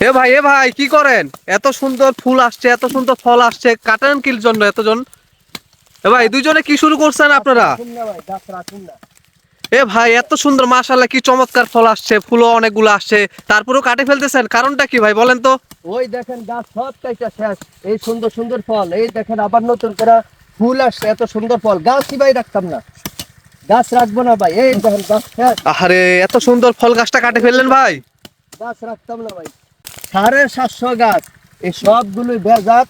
এ ভাই এ ভাই কি করেন? এত সুন্দর ফুল আসছে এত সুন্দর ফল আসছে কাটেন কিল জন্য এতজন? এ ভাই দুইজনে কি শুরু করছেন আপনারা? এ ভাই এত সুন্দর মাশাআল্লাহ কি চমৎকার ফল আসছে ফুলও অনেকগুলো আসছে তারপরেও কাটে ফেলতেছেন কারণটা কি ভাই বলেন তো? ওই দেখেন গাছ সব কাইটা শেষ এই সুন্দর সুন্দর ফল এই দেখেন আবার নতুন করে ফুল আসছে এত সুন্দর ফল গাছই ভাই রাখতাম না? গাছ রাখব না ভাই এই দেখেন গাছ শেষ। আরে এত সুন্দর ফল গাছটা কাটে ফেললেন ভাই। গাছ রাখতাম না ভাই। সাড়ে সাতশো গাছ। এই সবগুলোই বেজাত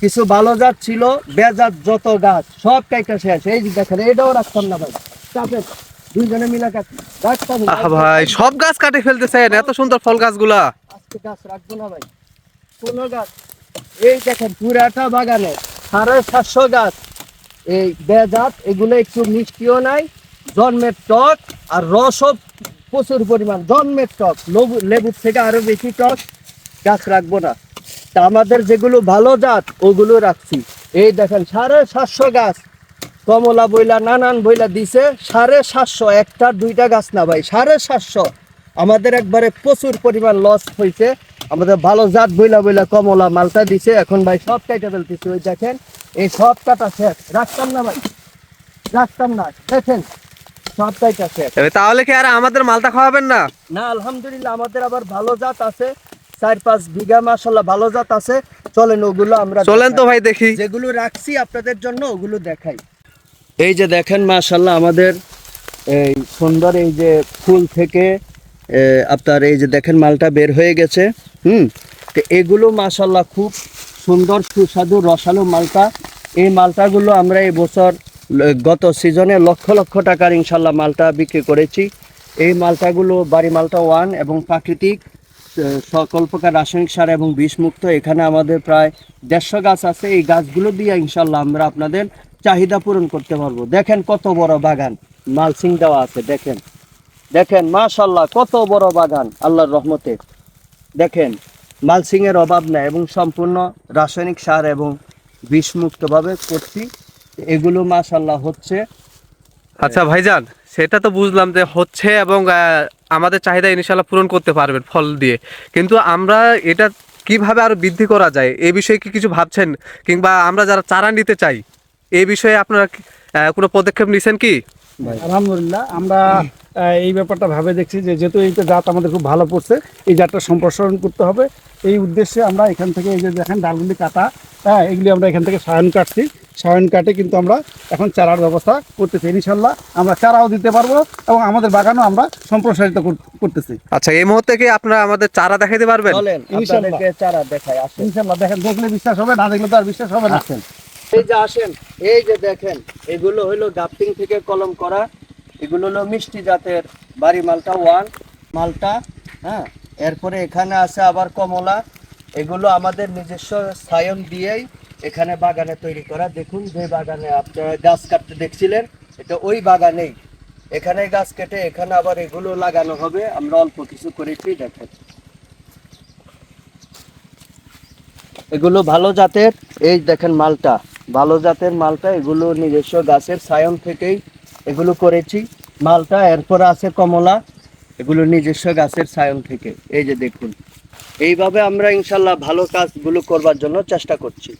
কিছু ভালো জাত ছিল বেজাত যত গাছ সব কাইটা শেষ। এই দেখেন এটাও রাখতাম না ভাই। চাপেন দুইজনে মিলে কাট। আহা ভাই সব গাছ কাটে ফেলতেছেন এত সুন্দর ফল গাছগুলা। আজকে গাছ রাখব না ভাই। কোন গাছ। এই দেখেন পুরাটা বাগানে সাড়ে সাতশো গাছ। এই বেজাত এগুলো একটু মিষ্টিও নাই জন্মের টক আর রসও প্রচুর পরিমাণ। জন্মের টক লেবু লেবুর থেকে আরও বেশি টক। গাছ রাখব না। তা আমাদের যেগুলো ভালো জাত ওগুলো রাখছি। এই দেখেন সাড়ে সাতশো গাছ। কমলা বইলা নানান বইলা দিছে সাড়ে সাতশো একটা দুইটা গাছ না ভাই সাড়ে সাতশো। আমাদের একবারে প্রচুর পরিমাণ লস হয়েছে আমাদের ভালো জাত বইলা বইলা কমলা মালটা দিছে। এখন ভাই সব কাটা ফেলতেছি ওই দেখেন এই সব কাটা শেষ রাখতাম না ভাই রাখতাম না। দেখেন সব কাটা শেষ তাহলে কি আর আমাদের মালটা খাওয়াবেন না? না আলহামদুলিল্লাহ আমাদের আবার ভালো জাত আছে। চার পাঁচ বিঘা মাসাল্লাহ ভালো জাত আছে। চলেন ওগুলো আমরা চলেন তো ভাই দেখি। যেগুলো রাখছি আপনাদের জন্য ওগুলো দেখাই। এই যে দেখেন মাশাল্লাহ আমাদের এই সুন্দর এই যে ফুল থেকে আপনার এই যে দেখেন মালটা বের হয়ে গেছে হুম? তো এগুলো মাশাল্লাহ খুব সুন্দর সুস্বাদু রসালো মালটা। এই মালটাগুলো আমরা এই বছর গত সিজনে লক্ষ লক্ষ টাকার ইনশাল্লাহ মালটা বিক্রি করেছি। এই মালটাগুলো বাড়ি মালটা ওয়ান এবং প্রাকৃতিক। সকল প্রকার রাসায়নিক সার এবং বিষমুক্ত, এখানে আমাদের প্রায় দেড়শো গাছ আছে। এই গাছগুলো দিয়ে ইনশাল্লাহ আমরা আপনাদের চাহিদা পূরণ করতে পারব। দেখেন কত বড় বাগান মালসিং দেওয়া আছে, দেখেন। দেখেন মাশাল্লাহ কত বড় বাগান, আল্লাহর রহমতে। দেখেন মালসিং এর অভাব নেই এবং সম্পূর্ণ রাসায়নিক সার এবং বিষমুক্তভাবে করছি। এগুলো মাশাল্লাহ হচ্ছে আচ্ছা ভাইজান, সেটা তো বুঝলাম যে হচ্ছে এবং আমাদের চাহিদা ইনশাল্লাহ পূরণ করতে পারবেন ফল দিয়ে। কিন্তু আমরা এটা কীভাবে আরও বৃদ্ধি করা যায়, এ বিষয়ে কি কিছু ভাবছেন? কিংবা আমরা যারা চারা নিতে চাই, এ বিষয়ে আপনারা কোনো পদক্ষেপ নিছেন কি? আলহামদুলিল্লাহ, আমরা এই ব্যাপারটা ভাবে দেখছি যে যেহেতু এইটা জাত আমাদের খুব ভালো পড়ছে এই জাতটা সম্প্রসারণ করতে হবে। এই উদ্দেশ্যে আমরা এখান থেকে এই যে দেখেন ডালগুলি কাটা হ্যাঁ এগুলি আমরা এখান থেকে সায়ন কাটছি। সায়ন কাটে কিন্তু আমরা এখন চারার ব্যবস্থা করতেছি। ইনশাল্লাহ আমরা চারাও দিতে পারব এবং আমাদের বাগানও আমরা সম্প্রসারিত করতেছি। আচ্ছা এই মুহূর্তে কি আপনারা আমাদের চারা দেখাতে পারবেন? চারা দেখাই আসেন। ইনশাল্লাহ দেখেন দেখলে বিশ্বাস হবে না দেখলে তো আর বিশ্বাস হবে না। আসেন। এই যে আসেন এই যে দেখেন এগুলো হলো গাপ্টিং থেকে কলম করা। এগুলো হলো মিষ্টি জাতের বাড়ি মালটা ওয়ান। মালটা হ্যাঁ এরপরে এখানে আছে আবার কমলা। এগুলো আমাদের নিজস্ব সায়ন দিয়েই এখানে বাগানে তৈরি করা। দেখুন যে বাগানে আপনারা গাছ কাটতে দেখছিলেন, এটা ওই বাগানেই। এখানে গাছ কেটে এখানে আবার এগুলো লাগানো হবে। আমরা অল্প কিছু করেছি দেখেন এগুলো ভালো জাতের, এই দেখেন মালটা। ভালো জাতের মালটা, এগুলো নিজস্ব গাছের সায়ন থেকেই এগুলো করেছি। মালটা এরপর আছে কমলা। এগুলো নিজস্ব গাছের সায়ন থেকে। এই যে দেখুন। এইভাবে আমরা ইনশাল্লাহ ভালো কাজগুলো করবার জন্য চেষ্টা করছি।